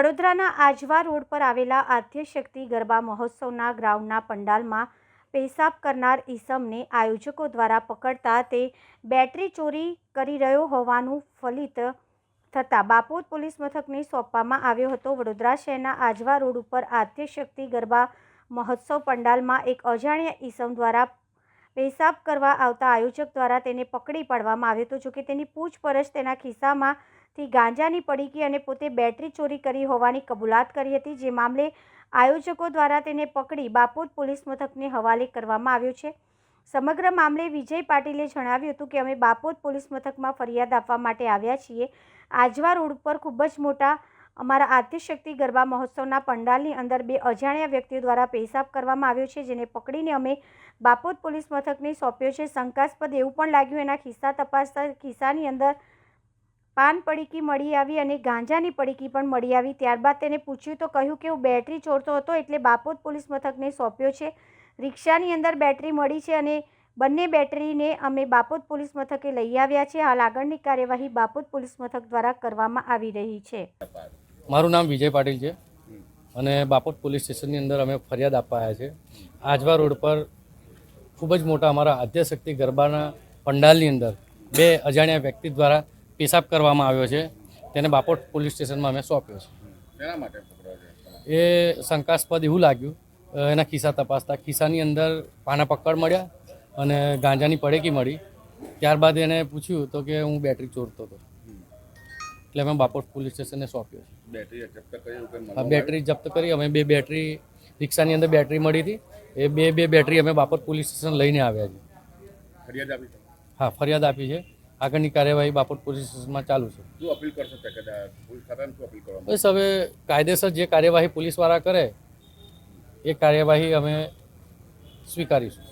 વડોદરાના આજવા રોડ પર આવેલા આદ્યશક્તિ ગરબા મહોત્સવના ગ્રાઉન્ડના પંડાલમાં પેશાબ કરનાર ઈસમને આયોજકો દ્વારા પકડતા તે બેટરી ચોરી કરી રહ્યો હોવાનું ફલિત થતાં બાપોદ પોલીસ મથકને સોંપવામાં આવ્યો હતો. વડોદરા શહેરના આજવા રોડ ઉપર આદ્યશક્તિ ગરબા મહોત્સવ પંડાલમાં એક અજાણ્યા ઈસમ દ્વારા પેશાબ કરવા આવતા આયોજક દ્વારા તેને પકડી પાડવામાં આવ્યો હતો. જોકે તેની પૂછપરછ તેના ખિસ્સામાંથી ગાંજાની પડીકી અને પોતે બેટરી ચોરી કરી હોવાની કબૂલાત કરી હતી, જે મામલે આયોજકો દ્વારા તેને પકડી બાપોદ પોલીસ મથકને હવાલે કરવામાં આવ્યો છે. સમગ્ર મામલે વિજય પાટીલે જણાવ્યું હતું કે, અમે બાપોદ પોલીસ મથકમાં ફરિયાદ આપવા માટે આવ્યા છીએ. આજવા રોડ ઉપર ખૂબ જ મોટા અમારા આદ્યશક્તિ ગરબા મહોત્સવના પંડાલની અંદર બે અજાણ્યા વ્યક્તિઓ દ્વારા પેશાબ કરવામાં આવ્યો છે, જેને પકડીને અમે બાપોદ પોલીસ મથકને સોંપ્યો છે. શંકાસ્પદ એવું પણ લાગ્યું, એના ખિસ્સા તપાસતા ખિસ્સાની અંદર પાન પડીકી મળી આવી અને ગાંજાની પડીકી પણ મળી આવી. ત્યારબાદ તેને પૂછ્યું તો કહ્યું કે હું બેટરી ચોરતો હતો એટલે બાપોદ પોલીસ મથકને સોંપ્યો છે. રિક્ષાની અંદર બેટરી મળી છે અને બંને બેટરીને અમે બાપોદ પોલીસ મથકે લઈ આવ્યા છે. હાલ આગળની કાર્યવાહી બાપોદ પોલીસ મથક દ્વારા કરવામાં આવી રહી છે. મારું નામ વિજય પાટીલ છે અને બાપોદ પોલીસ સ્ટેશનની અંદર અમે ફરિયાદ આપવા છે. આજવા રોડ પર ખૂબ જ મોટા અમારા આદ્યશક્તિ ગરબાના પંડાલની અંદર બે અજાણ્યા વ્યક્તિ દ્વારા પેશાબ કરવામાં આવ્યો છે. તેને બાપોટ પોલીસ સ્ટેશનમાં અમે સોંપ્યો છે. શેના માટે એ શંકાસ્પદ એવું લાગ્યું. એના ખિસ્સા તપાસતા ખિસ્સાની અંદર પાના પકડ મળ્યા અને ગાંજાની પડેકી મળી. ત્યારબાદ એને પૂછ્યું તો કે હું બેટરી ચોરતો હતો. એટલે અમે બાપોટ પોલીસ સ્ટેશને સોંપ્યો છે. બેટરી જપ્ત કરી જપ્ત અમે બે બેટરી રિક્ષાની અંદર બેટરી મળી હતી. એ બે બે બેટરી અમે બાપોટ પોલીસ સ્ટેશન લઈને આવ્યા છીએ. ફરિયાદ આપી હા ફરિયાદ આપી છે. આગળની કાર્યવાહી બાપર પોલીસમાં સ્ટેશનમાં ચાલુ છે. શું અપીલ કરશો પોલીસ બસ હવે કાયદેસર જે કાર્યવાહી પોલીસવાળા કરે એ કાર્યવાહી અમે સ્વીકારીશું.